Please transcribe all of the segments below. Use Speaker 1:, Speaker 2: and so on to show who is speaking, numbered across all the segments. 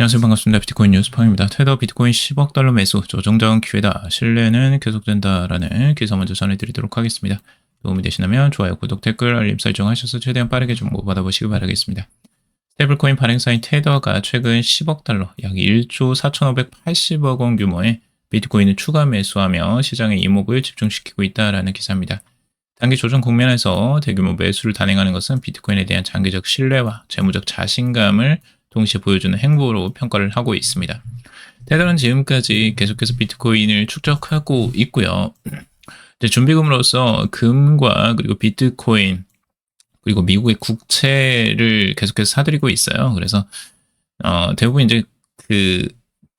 Speaker 1: 안녕하세요. 반갑습니다. 비트코인 뉴스팡입니다. 테더 비트코인 10억 달러 매수 조정자은 기회다. 신뢰는 계속된다라는 기사 먼저 전해드리도록 하겠습니다. 도움이 되시다면 좋아요, 구독, 댓글, 알림 설정 하셔서 최대한 빠르게 정보 받아보시기 바라겠습니다. 스테이블코인 발행사인 테더가 최근 10억 달러, 약 1조 4,580억 원 규모의 비트코인을 추가 매수하며 시장의 이목을 집중시키고 있다라는 기사입니다. 단기 조정 국면에서 대규모 매수를 단행하는 것은 비트코인에 대한 장기적 신뢰와 재무적 자신감을 동시에 보여주는 행보로 평가를 하고 있습니다. 테더는 지금까지 계속해서 비트코인을 축적하고 있고요. 준비금으로서 금과 그리고 비트코인 그리고 미국의 국채를 계속해서 사들이고 있어요. 그래서 어, 대부분 이제 그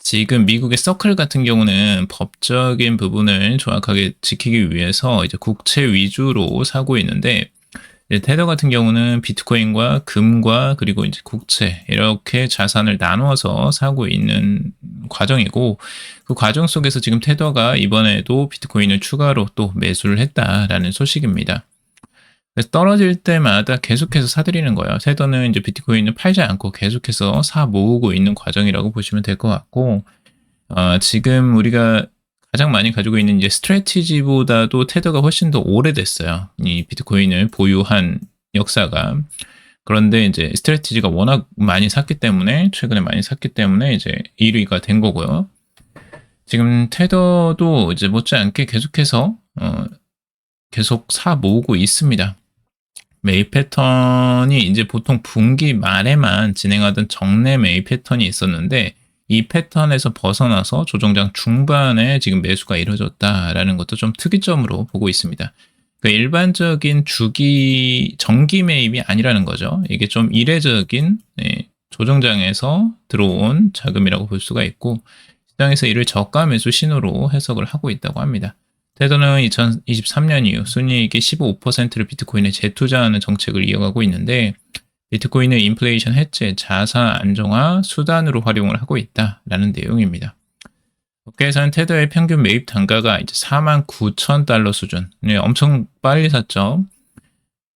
Speaker 1: 지금 미국의 서클 같은 경우는 법적인 부분을 정확하게 지키기 위해서 이제 국채 위주로 사고 있는데 테더 같은 경우는 비트코인과 금과 그리고 이제 국채 이렇게 자산을 나누어서 사고 있는 과정이고 그 과정 속에서 지금 테더가 이번에도 비트코인을 추가로 또 매수를 했다라는 소식입니다. 그래서 떨어질 때마다 계속해서 사들이는 거예요. 테더는 이제 비트코인을 팔지 않고 계속해서 사 모으고 있는 과정이라고 보시면 될 것 같고 어, 지금 우리가 가장 많이 가지고 있는 이제 스트레티지보다도 테더가 훨씬 더 오래됐어요. 이 비트코인을 보유한 역사가. 그런데 이제 스트레티지가 워낙 많이 샀기 때문에 최근에 많이 샀기 때문에 이제 1위가 된 거고요. 지금 테더도 이제 못지않게 계속해서 어, 계속 사 모으고 있습니다. 매입 패턴이 이제 보통 분기 말에만 진행하던 정례 매입 패턴이 있었는데 이 패턴에서 벗어나서 조정장 중반에 지금 매수가 이루어졌다라는 것도 좀 특이점으로 보고 있습니다. 그 일반적인 주기 정기 매입이 아니라는 거죠. 이게 좀 이례적인 네, 조정장에서 들어온 자금이라고 볼 수가 있고 시장에서 이를 저가 매수 신호로 해석을 하고 있다고 합니다. 테더는 2023년 이후 순이익의 15%를 비트코인에 재투자하는 정책을 이어가고 있는데 비트코인을 인플레이션 해체, 자산 안정화 수단으로 활용을 하고 있다라는 내용입니다. 업계에서는 테더의 평균 매입 단가가 이제 4만 9천 달러 수준. 네, 엄청 빨리 샀죠.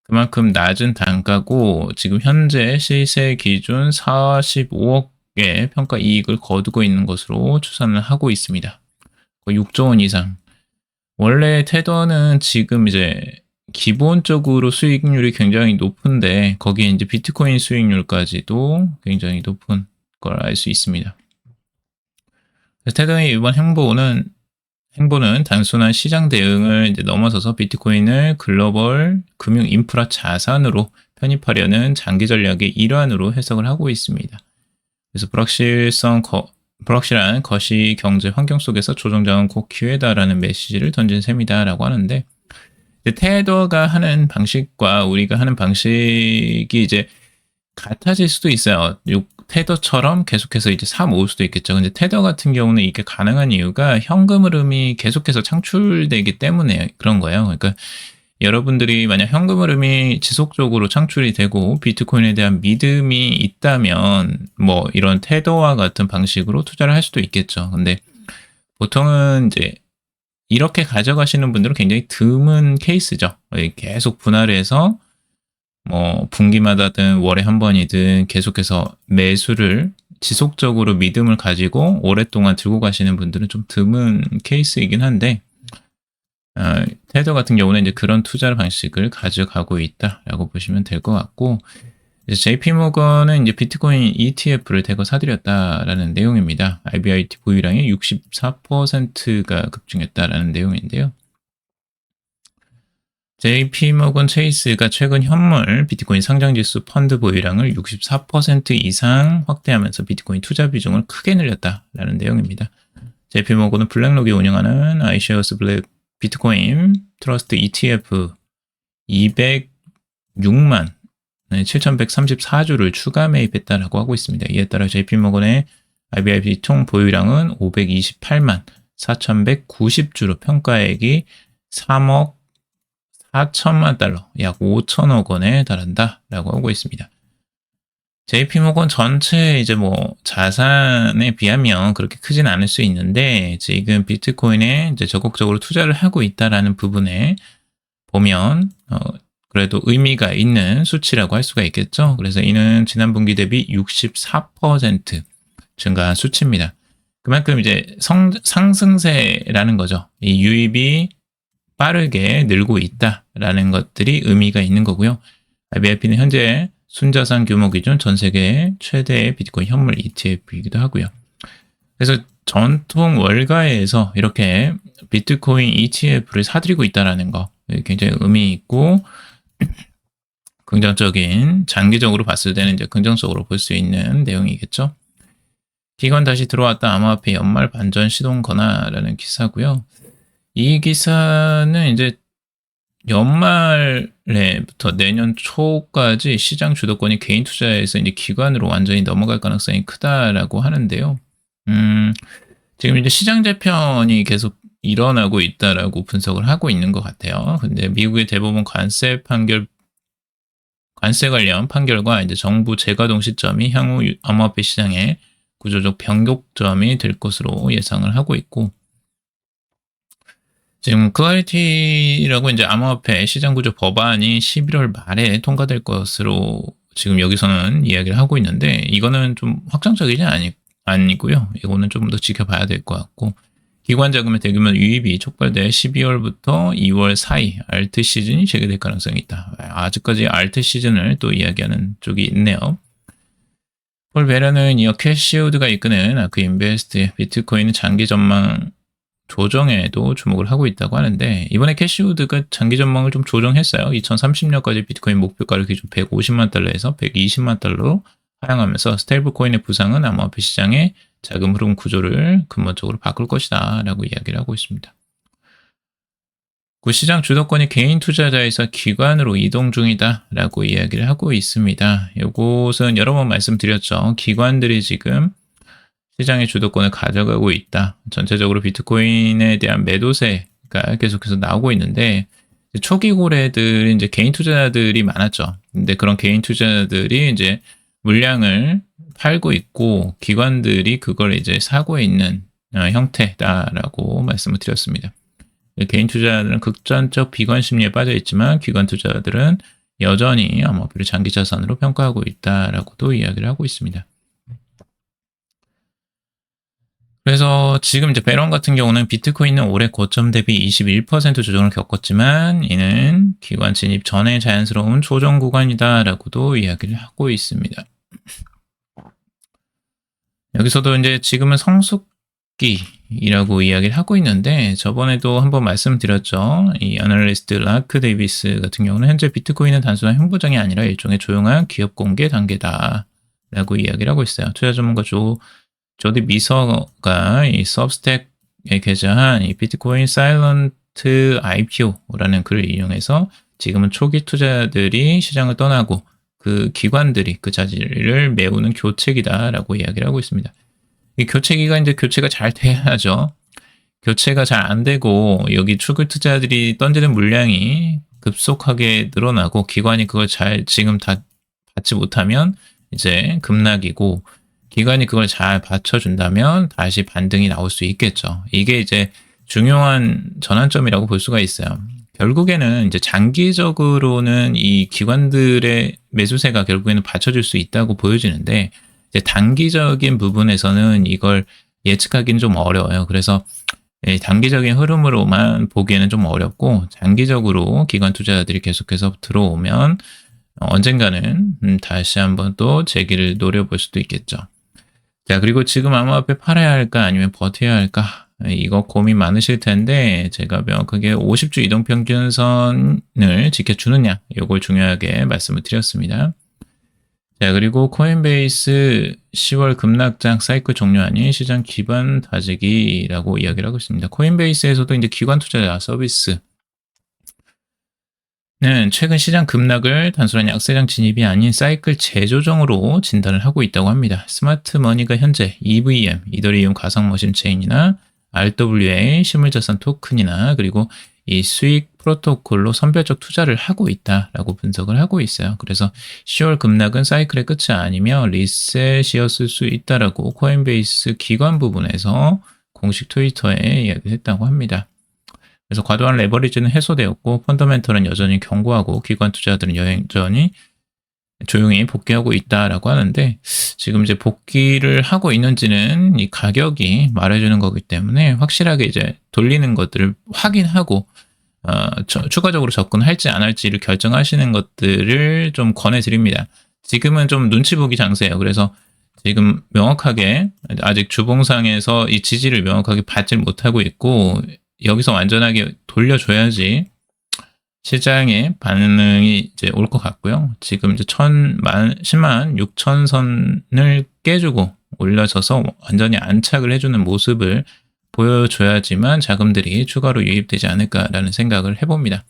Speaker 1: 그만큼 낮은 단가고 지금 현재 시세 기준 45억의 평가 이익을 거두고 있는 것으로 추산을 하고 있습니다. 6조 원 이상. 원래 테더는 지금 이제 기본적으로 수익률이 굉장히 높은데 거기에 이제 비트코인 수익률까지도 굉장히 높은 걸 알 수 있습니다. 테더의 이번 행보는 행보는 단순한 시장 대응을 이제 넘어서서 비트코인을 글로벌 금융 인프라 자산으로 편입하려는 장기 전략의 일환으로 해석을 하고 있습니다. 그래서 불확실성 거, 불확실한 거시 경제 환경 속에서 조정장은 곧 기회다라는 메시지를 던진 셈이다라고 하는데 테더가 하는 방식과 우리가 하는 방식이 이제 같아질 수도 있어요. 테더처럼 계속해서 이제 사 모을 수도 있겠죠. 근데 테더 같은 경우는 이게 가능한 이유가 현금 흐름이 계속해서 창출되기 때문에 그런 거예요. 그러니까 여러분들이 만약 현금 흐름이 지속적으로 창출이 되고 비트코인에 대한 믿음이 있다면 뭐 이런 테더와 같은 방식으로 투자를 할 수도 있겠죠. 근데 보통은 이제 이렇게 가져가시는 분들은 굉장히 드문 케이스죠. 계속 분할해서 뭐 분기마다든 월에 한 번이든 계속해서 매수를 지속적으로 믿음을 가지고 오랫동안 들고 가시는 분들은 좀 드문 케이스이긴 한데 어, 테더 같은 경우는 이제 그런 투자 방식을 가져가고 있다라고 보시면 될 것 같고 JP 모건은 이제 비트코인 ETF를 대거 사들였다라는 내용입니다. IBIT 보유량이 64%가 급증했다라는 내용인데요. JP 모건 체이스가 최근 현물 비트코인 상장지수 펀드 보유량을 64% 이상 확대하면서 비트코인 투자 비중을 크게 늘렸다라는 내용입니다. JP 모건은 블랙록이 운영하는 아이쉐어스 블랙 비트코인 트러스트 ETF 206만 7,134주를 추가 매입했다라고 하고 있습니다. 이에 따라 JP모건의 IBIB 총 보유량은 528만 4,190주로 평가액이 3억 4천만 달러, 약 5천억 원에 달한다라고 하고 있습니다. JP모건 전체 이제 뭐 자산에 비하면 그렇게 크진 않을 수 있는데 지금 비트코인에 이제 적극적으로 투자를 하고 있다라는 부분에 보면 어 그래도 의미가 있는 수치라고 할 수가 있겠죠. 그래서 이는 지난 분기 대비 64% 증가한 수치입니다. 그만큼 이제 성, 상승세라는 거죠. 이 유입이 빠르게 늘고 있다라는 것들이 의미가 있는 거고요. IBIP는 현재 순자산 규모 기준 전 세계 최대의 비트코인 현물 ETF이기도 하고요. 그래서 전통 월가에서 이렇게 비트코인 ETF를 사들이고 있다라는 거 굉장히 의미 있고 긍정적인 장기적으로 봤을 때는 이제 긍정적으로 볼 수 있는 내용이겠죠. 기관 다시 들어왔다 암호화폐 연말 반전 시동 거나라는 기사고요. 이 기사는 이제 연말에부터 내년 초까지 시장 주도권이 개인 투자에서 이제 기관으로 완전히 넘어갈 가능성이 크다라고 하는데요. 음, 지금 이제 시장 재편이 계속 일어나고 있다라고 분석을 하고 있는 것 같아요. 근데 미국의 대법원 관세 판결 관세 관련 판결과 이제 정부 재가동 시점이 향후 암호화폐 시장의 구조적 변곡점이 될 것으로 예상을 하고 있고 지금 클라리티라고 이제 암호화폐 시장 구조 법안이 11월 말에 통과될 것으로 지금 여기서는 이야기를 하고 있는데 이거는 좀 확정적이지 아니, 아니고요. 이거는 좀 더 지켜봐야 될 것 같고 기관 자금의 대규모 유입이 촉발돼 12월부터 2월 사이 알트 시즌이 재개될 가능성이 있다. 아직까지 알트 시즌을 또 이야기하는 쪽이 있네요. 폴 베라는 이어 캐시우드가 이끄는 아크 인베스트 비트코인은 장기 전망 조정에도 주목을 하고 있다고 하는데 이번에 캐시우드가 장기 전망을 좀 조정했어요. 2030년까지 비트코인 목표가를 기준 150만 달러에서 120만 달러로 하향하면서 스테이블 코인의 부상은 암호화폐 시장의 자금 흐름 구조를 근본적으로 바꿀 것이다 라고 이야기를 하고 있습니다. 그 시장 주도권이 개인 투자자에서 기관으로 이동 중이다 라고 이야기를 하고 있습니다. 이것은 여러 번 말씀드렸죠. 기관들이 지금 시장의 주도권을 가져가고 있다. 전체적으로 비트코인에 대한 매도세가 계속해서 나오고 있는데 초기 고래들이 이제 개인 투자자들이 많았죠. 근데 그런 개인 투자자들이 이제 물량을 팔고 있고 기관들이 그걸 이제 사고 있는 어, 형태다라고 말씀을 드렸습니다. 개인 투자자들은 극단적 비관 심리에 빠져 있지만 기관 투자자들은 여전히 암호화폐를 장기 자산으로 평가하고 있다라고도 이야기를 하고 있습니다. 그래서 지금 이제 베런 같은 경우는 비트코인은 올해 고점 대비 21% 조정을 겪었지만 이는 기관 진입 전에 자연스러운 조정 구간이다라고도 이야기를 하고 있습니다. 여기서도 이제 지금은 성숙기라고 이야기를 하고 있는데 저번에도 한번 말씀드렸죠. 이 애널리스트 라크 데이비스 같은 경우는 현재 비트코인은 단순한 형부장이 아니라 일종의 조용한 기업 공개 단계다 라고 이야기를 하고 있어요. 투자 전문가 조 조디 미서가 이 서브스택에 게재한 이 비트코인 사일런트 IPO라는 글을 이용해서 지금은 초기 투자들이 시장을 떠나고 그 기관들이 그 자질을 메우는 교체기다라고 이야기를 하고 있습니다. 이 교체기가 이제 교체가 잘 돼야죠. 교체가 잘 안 되고 여기 추구 투자들이 던지는 물량이 급속하게 늘어나고 기관이 그걸 잘 지금 다 받지 못하면 이제 급락이고 기관이 그걸 잘 받쳐준다면 다시 반등이 나올 수 있겠죠. 이게 이제 중요한 전환점이라고 볼 수가 있어요. 결국에는 이제 장기적으로는 이 기관들의 매수세가 결국에는 받쳐줄 수 있다고 보여지는데 이제 단기적인 부분에서는 이걸 예측하기는 좀 어려워요. 그래서 단기적인 흐름으로만 보기에는 좀 어렵고 장기적으로 기관 투자자들이 계속해서 들어오면 언젠가는 음, 다시 한번 또 재기를 노려볼 수도 있겠죠. 자, 그리고 지금 암호화폐 팔아야 할까 아니면 버텨야 할까? 이거 고민 많으실 텐데 제가 명확하게 50주 이동평균선을 지켜주느냐 이걸 중요하게 말씀을 드렸습니다. 자 그리고 코인베이스 10월 급락장 사이클 종료 아닌 시장 기반 다지기라고 이야기를 하고 있습니다. 코인베이스에서도 이제 기관 투자자 서비스 는 최근 시장 급락을 단순한 약세장 진입이 아닌 사이클 재조정으로 진단을 하고 있다고 합니다. 스마트 머니가 현재 EVM, 이더리움 가상머신 체인이나 RWA 실물자산 토큰이나 그리고 이 수익 프로토콜로 선별적 투자를 하고 있다라고 분석을 하고 있어요. 그래서 10월 급락은 사이클의 끝이 아니며 리셋이었을 수 있다라고 코인베이스 기관 부분에서 공식 트위터에 이야기를 했다고 합니다. 그래서 과도한 레버리지는 해소되었고 펀더멘털은 여전히 견고하고 기관 투자들은 여전히 조용히 복귀하고 있다라고 하는데 지금 이제 복귀를 하고 있는지는 이 가격이 말해주는 거기 때문에 확실하게 이제 돌리는 것들을 확인하고 어, 저- 추가적으로 접근할지 안 할지를 결정하시는 것들을 좀 권해드립니다. 지금은 좀 눈치 보기 장세예요. 그래서 지금 명확하게 아직 주봉상에서 이 지지를 명확하게 받질 못하고 있고 여기서 완전하게 돌려줘야지 시장의 반응이 이제 올 것 같고요. 지금 이제 천만, 10만 6천 선을 깨주고 올려서서 완전히 안착을 해주는 모습을 보여줘야지만 자금들이 추가로 유입되지 않을까라는 생각을 해봅니다.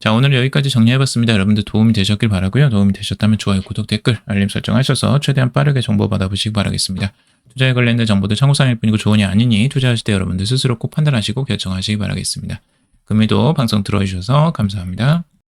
Speaker 1: 자, 오늘 여기까지 정리해봤습니다. 여러분들 도움이 되셨길 바라고요. 도움이 되셨다면 좋아요, 구독, 댓글, 알림 설정하셔서 최대한 빠르게 정보 받아보시기 바라겠습니다. 투자에 관련된 정보도 참고사항일 뿐이고 조언이 아니니 투자하실 때 여러분들 스스로 꼭 판단하시고 결정하시기 바라겠습니다. 금일도 방송 들어주셔서 감사합니다.